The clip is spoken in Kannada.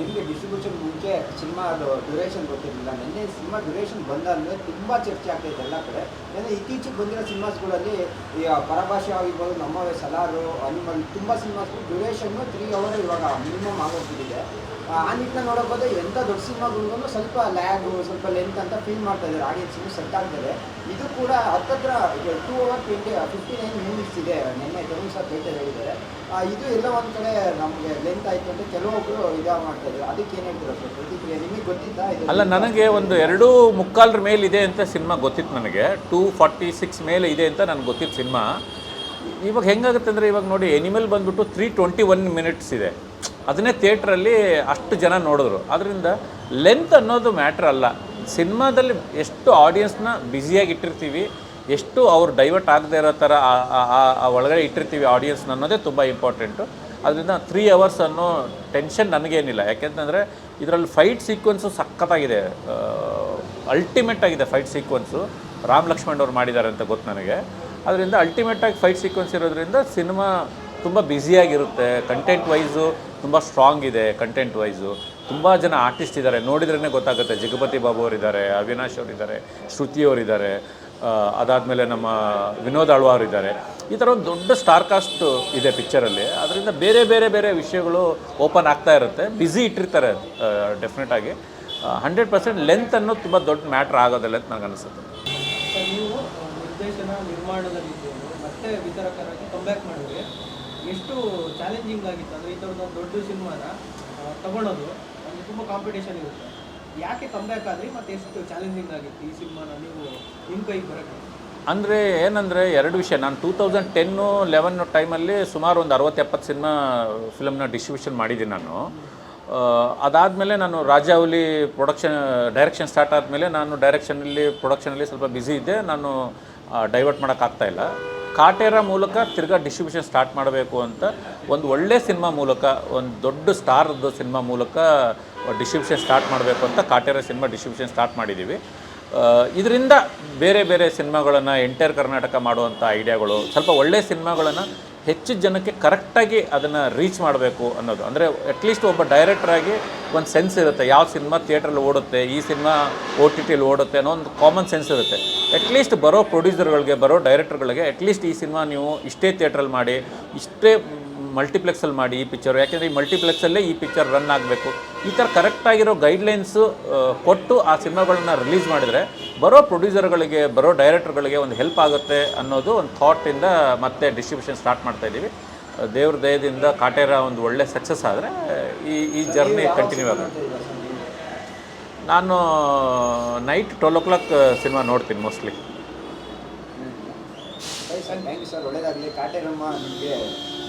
ನಿಮಗೆ ಡಿಸ್ಟ್ರಿಬ್ಯೂಷನ್ ಮುಂಚೆ ಸಿನಿಮಾ ಡ್ಯೂರೇಷನ್ ಗೊತ್ತಿರಲಿಲ್ಲ. ನಿನ್ನೆ ಸಿನಿಮಾ ಡ್ಯೂರೇಷನ್ ಅಂದರೆ ತುಂಬ ಚರ್ಚೆ ಆಗ್ತೈತೆ ಎಲ್ಲ ಕಡೆ. ಅಂದರೆ ಇತ್ತೀಚೆಗೆ ಬಂದಿರೋ ಸಿನಿಮಾಸ್ಗಳಲ್ಲಿ ಪರಭಾಷೆ ಆಗಿರ್ಬೋದು ನಮ್ಮವೇ ಸಲಾರು, ಅನಿಮಲ್, ತುಂಬ ಸಿನಿಮಾಸ್ಗಳು ಡ್ಯೂರೇಷನ್ನು ತ್ರೀ ಅವರ್ ಇವಾಗ ಮಿನಿಮಮ್ ಆಗೋಗ್ಬಿಟ್ಟಿದೆ. ಆ ನಿಟ್ಟಿನ ನಿಟ್ಟಿನಲ್ಲಿ ನೋಡೋಕೆ ಹೋದ್ರೆ ಎಂಥ ದೊಡ್ಡ ಸಿನಿಮಾಗಳಿಗೂ ಸ್ವಲ್ಪ ಲ್ಯಾಗು, ಸ್ವಲ್ಪ ಲೆಂತ್ ಅಂತ ಫೀಲ್ ಮಾಡ್ತಾ ಇದ್ದಾರೆ. ಆಡಿಯನ್ಸ್ಗೂ ಸೆಟ್ ಆಗ್ತದೆ. ಇದು ಕೂಡ ಹತ್ತತ್ರ two hour twenty fifty nine minutes ಇದೆ. ನಿನ್ನೆ ಕೆಲವೊಂದು ಸಹ ಬೇಟೆ ಹೇಳಿದ್ದಾರೆ. ಇದು ಎಲ್ಲ ಒಂದು ಕಡೆ ನಮಗೆ ಲೆಂತ್ ಆಯಿತು ಅಂತ ಕೆಲವೊಬ್ರು ಇದಾಗ ಮಾಡ್ತಾ ಇದ್ದಾರೆ ಅದಕ್ಕೆ ಏನು ಹೇಳ್ತೀರಾ ಸರ್? ಪ್ರತಿಕ್ರಿಯೆ ನಿಮಗೆ ಗೊತ್ತಿತ್ತಾ ಇದು? ಅಲ್ಲ, ನನಗೆ ಒಂದು ಎರಡು ಮುಕ್ಕಾಲರ ಮೇಲೆ ಇದೆ ಅಂತ ಸಿನಿಮಾ ಗೊತ್ತಿತ್ತು ನನಗೆ. ಟೂ ಫಾರ್ಟಿ ಸಿಕ್ಸ್ ಮೇಲೆ ಇದೆ ಅಂತ ನನಗೆ ಗೊತ್ತಿತ್ತು ಸಿನಿಮಾ. ಇವಾಗ ಹೆಂಗಾಗುತ್ತೆ ಅಂದರೆ ಇವಾಗ ನೋಡಿ ಎನಿಮಲ್ ಬಂದ್ಬಿಟ್ಟು ತ್ರೀ ಟ್ವೆಂಟಿ ಒನ್ ಮಿನಿಟ್ಸ್ ಇದೆ. ಅದನ್ನೇ ಥಿಯೇಟ್ರಲ್ಲಿ ಅಷ್ಟು ಜನ ನೋಡಿದ್ರು. ಅದರಿಂದ ಲೆಂತ್ ಅನ್ನೋದು ಮ್ಯಾಟ್ರ್ ಅಲ್ಲ. ಸಿನಿಮಾದಲ್ಲಿ ಎಷ್ಟು ಆಡಿಯನ್ಸ್ನ ಬ್ಯುಸಿಯಾಗಿ ಇಟ್ಟಿರ್ತೀವಿ, ಎಷ್ಟು ಅವ್ರು ಡೈವರ್ಟ್ ಆಗದೆ ಇರೋ ಥರ ಒಳಗಡೆ ಇಟ್ಟಿರ್ತೀವಿ ಆಡಿಯನ್ಸ್ನ ಅನ್ನೋದೇ ತುಂಬ ಇಂಪಾರ್ಟೆಂಟು ಅದರಿಂದ ತ್ರೀ ಅವರ್ಸ್ ಅನ್ನೋ ಟೆನ್ಷನ್ ನನಗೇನಿಲ್ಲ. ಯಾಕೆಂತಂದರೆ ಇದರಲ್ಲಿ ಫೈಟ್ ಸೀಕ್ವೆನ್ಸು ಸಖತ್ತಾಗಿದೆ. ಅಲ್ಟಿಮೇಟ್ ಆಗಿದೆ ಫೈಟ್ ಸೀಕ್ವೆನ್ಸು ರಾಮ್ ಲಕ್ಷ್ಮಣ್ ಅವ್ರು ಮಾಡಿದ್ದಾರೆ ಅಂತ ಗೊತ್ತು ನನಗೆ. ಅದರಿಂದ ಅಲ್ಟಿಮೇಟಾಗಿ ಫೈಟ್ ಸೀಕ್ವೆನ್ಸ್ ಇರೋದ್ರಿಂದ ಸಿನಿಮಾ ತುಂಬ ಬ್ಯುಸಿಯಾಗಿರುತ್ತೆ ಕಂಟೆಂಟ್ ವೈಸು ತುಂಬ ಸ್ಟ್ರಾಂಗ್ ಇದೆ ಕಂಟೆಂಟ್ ವೈಸು ತುಂಬ ಜನ ಆರ್ಟಿಸ್ಟ್ ಇದ್ದಾರೆ. ನೋಡಿದ್ರೇ ಗೊತ್ತಾಗುತ್ತೆ. ಜಗಪತಿ ಬಾಬು ಅವರಿದ್ದಾರೆ, ಅವಿನಾಶ್ ಅವರಿದ್ದಾರೆ, ಶ್ರುತಿ ಅವರಿದ್ದಾರೆ ಅದಾದಮೇಲೆ ನಮ್ಮ ವಿನೋದ್ ಆಳ್ವ ಅವರಿದ್ದಾರೆ ಈ ಥರ ಒಂದು ದೊಡ್ಡ ಸ್ಟಾರ್ ಕಾಸ್ಟ್ ಇದೆ ಪಿಕ್ಚರಲ್ಲಿ ಅದರಿಂದ ಬೇರೆ ಬೇರೆ ಬೇರೆ ವಿಷಯಗಳು ಓಪನ್ ಆಗ್ತಾ ಇರುತ್ತೆ. ಬ್ಯುಸಿ ಇಟ್ಟಿರ್ತಾರೆ ಡೆಫಿನೆಟಾಗಿ ಹಂಡ್ರೆಡ್ ಪರ್ಸೆಂಟ್ ಲೆಂತ್ ಅನ್ನೋದು ತುಂಬ ದೊಡ್ಡ ಮ್ಯಾಟ್ರ್ ಆಗೋದಿಲ್ಲ ಅಂತ ನನಗೆ ಅನಿಸುತ್ತೆ. ನಿರ್ಮಾಣದಲ್ಲಿದ್ದೀರಿ ಮತ್ತೆ ಎಷ್ಟು ಚಾಲೆಂಜಿಂಗ್ ಆಗಿತ್ತು ಅಂದರೆ ಈ ಥರದೊಂದು ದೊಡ್ಡ ಸಿನಿಮಾನ ತಗೊಳ್ಳೋದು ಅಂದರೆ ತುಂಬ ಕಾಂಪಿಟೇಷನ್ ಇರುತ್ತೆ. ಯಾಕೆ ಕಂಬ್ಯಾಕ್ ಆದ್ರಿ ಮತ್ತೆ ಎಷ್ಟು ಚಾಲೆಂಜಿಂಗ್ ಆಗಿತ್ತು ಈ ಸಿನಿಮಾನ ನೀವು ನಿಮ್ಮ ಕೈಗೆ ಬರೋಕ್ಕೆ? ಅಂದರೆ ಏನಂದರೆ ಎರಡು ವಿಷಯ. ನಾನು ಟೂ ತೌಸಂಡ್ ಟೆನ್ನು ಲೆವೆನ್ ಟೈಮಲ್ಲಿ ಸುಮಾರು ಒಂದು ಅರವತ್ತು ಎಪ್ಪತ್ತು ಸಿನಿಮಾ ಫಿಲಮ್ನ ಡಿಸ್ಟ್ರಿಬ್ಯೂಷನ್ ಮಾಡಿದ್ದೀನಿ ನಾನು. ಅದಾದಮೇಲೆ ನಾನು ರಾಜಾವಲಿ ಪ್ರೊಡಕ್ಷನ್ ಡೈರೆಕ್ಷನ್ ಸ್ಟಾರ್ಟ್ ಆದಮೇಲೆ ನಾನು ಡೈರೆಕ್ಷನಲ್ಲಿ ಪ್ರೊಡಕ್ಷನಲ್ಲಿ ಸ್ವಲ್ಪ ಬ್ಯುಸಿ ಇದ್ದೆ. ನಾನು ಡೈವರ್ಟ್ ಮಾಡೋಕ್ಕಾಗ್ತಾ ಇಲ್ಲ. ಕಾಟೇರ ಮೂಲಕ ತಿರ್ಗಾ ಡಿಸ್ಟ್ರಿಬ್ಯೂಷನ್ ಸ್ಟಾರ್ಟ್ ಮಾಡಬೇಕು ಅಂತ ಒಂದು ಒಳ್ಳೆ ಸಿನಿಮಾ ಮೂಲಕ, ಒಂದು ದೊಡ್ಡ ಸ್ಟಾರ್ದು ಸಿನಿಮಾ ಮೂಲಕ ಡಿಸ್ಟ್ರಿಬ್ಯೂಷನ್ ಸ್ಟಾರ್ಟ್ ಮಾಡಬೇಕು ಅಂತ ಕಾಟೇರ ಸಿನಿಮಾ ಡಿಸ್ಟ್ರಿಬ್ಯೂಷನ್ ಸ್ಟಾರ್ಟ್ ಮಾಡಿದ್ದೀವಿ ಇದರಿಂದ ಬೇರೆ ಬೇರೆ ಸಿನಿಮಾಗಳನ್ನು ಎಂಟೈರ್ ಕರ್ನಾಟಕ ಮಾಡುವಂಥ ಐಡಿಯಾಗಳು ಸ್ವಲ್ಪ ಒಳ್ಳೆಯ ಸಿನಿಮಾಗಳನ್ನು ಹೆಚ್ಚು ಜನಕ್ಕೆ ಕರೆಕ್ಟಾಗಿ ಅದನ್ನು ರೀಚ್ ಮಾಡಬೇಕು ಅನ್ನೋದು. ಅಂದರೆ ಅಟ್ಲೀಸ್ಟ್ ಒಬ್ಬ ಡೈರೆಕ್ಟ್ರಾಗಿ ಒಂದು ಸೆನ್ಸ್ ಇರುತ್ತೆ. ಯಾವ ಸಿನಿಮಾ ಥಿಯೇಟ್ರಲ್ಲಿ ಓಡುತ್ತೆ, ಈ ಸಿನಿಮಾ ಓ ಟಿ ಟಿಲಿ ಓಡುತ್ತೆ ಅನ್ನೋ ಒಂದು ಕಾಮನ್ ಸೆನ್ಸ್ ಇರುತ್ತೆ. ಅಟ್ಲೀಸ್ಟ್ ಬರೋ ಪ್ರೊಡ್ಯೂಸರ್ಗಳಿಗೆ ಬರೋ ಡೈರೆಕ್ಟರ್ಗಳಿಗೆ ಅಟ್ಲೀಸ್ಟ್ ಈ ಸಿನಿಮಾ ನೀವು ಇಷ್ಟೇ ಥಿಯೇಟ್ರಲ್ಲಿ ಮಾಡಿ, ಇಷ್ಟೇ ಮಲ್ಟಿಪ್ಲೆಕ್ಸಲ್ಲಿ ಮಾಡಿ ಈ ಪಿಕ್ಚರು ಯಾಕೆಂದರೆ ಈ ಮಲ್ಟಿಪ್ಲೆಕ್ಸಲ್ಲೇ ಈ ಪಿಕ್ಚರ್ ರನ್ ಆಗಬೇಕು. ಈ ಥರ ಕರೆಕ್ಟಾಗಿರೋ ಗೈಡ್ಲೈನ್ಸು ಕೊಟ್ಟು ಆ ಸಿನಿಮಾಗಳನ್ನ ರಿಲೀಸ್ ಮಾಡಿದರೆ ಬರೋ ಪ್ರೊಡ್ಯೂಸರ್ಗಳಿಗೆ ಬರೋ ಡೈರೆಕ್ಟರ್ಗಳಿಗೆ ಒಂದು ಹೆಲ್ಪ್ ಆಗುತ್ತೆ ಅನ್ನೋದು ಒಂದು ಥಾಟಿಂದ ಮತ್ತೆ ಡಿಸ್ಟ್ರಿಬ್ಯೂಷನ್ ಸ್ಟಾರ್ಟ್ ಮಾಡ್ತಾ ಇದ್ದೀವಿ. ದೇವ್ರ ದಯದಿಂದ ಕಾಟೇರ ಒಂದು ಒಳ್ಳೆ ಸಕ್ಸಸ್ ಆದರೆ ಈ ಈ ಜರ್ನಿ ಕಂಟಿನ್ಯೂ ಆಗುತ್ತೆ. ನಾನು night twelve o'clock cinema ನೋಡ್ತೀನಿ ಮೋಸ್ಟ್ಲಿ ಥ್ಯಾಂಕ್ ಯು ಸರ್ ಒಳ್ಳೇದಾಗಲಿ. ಕಾಟೇರಮ್ಮ ನಿಮಗೆ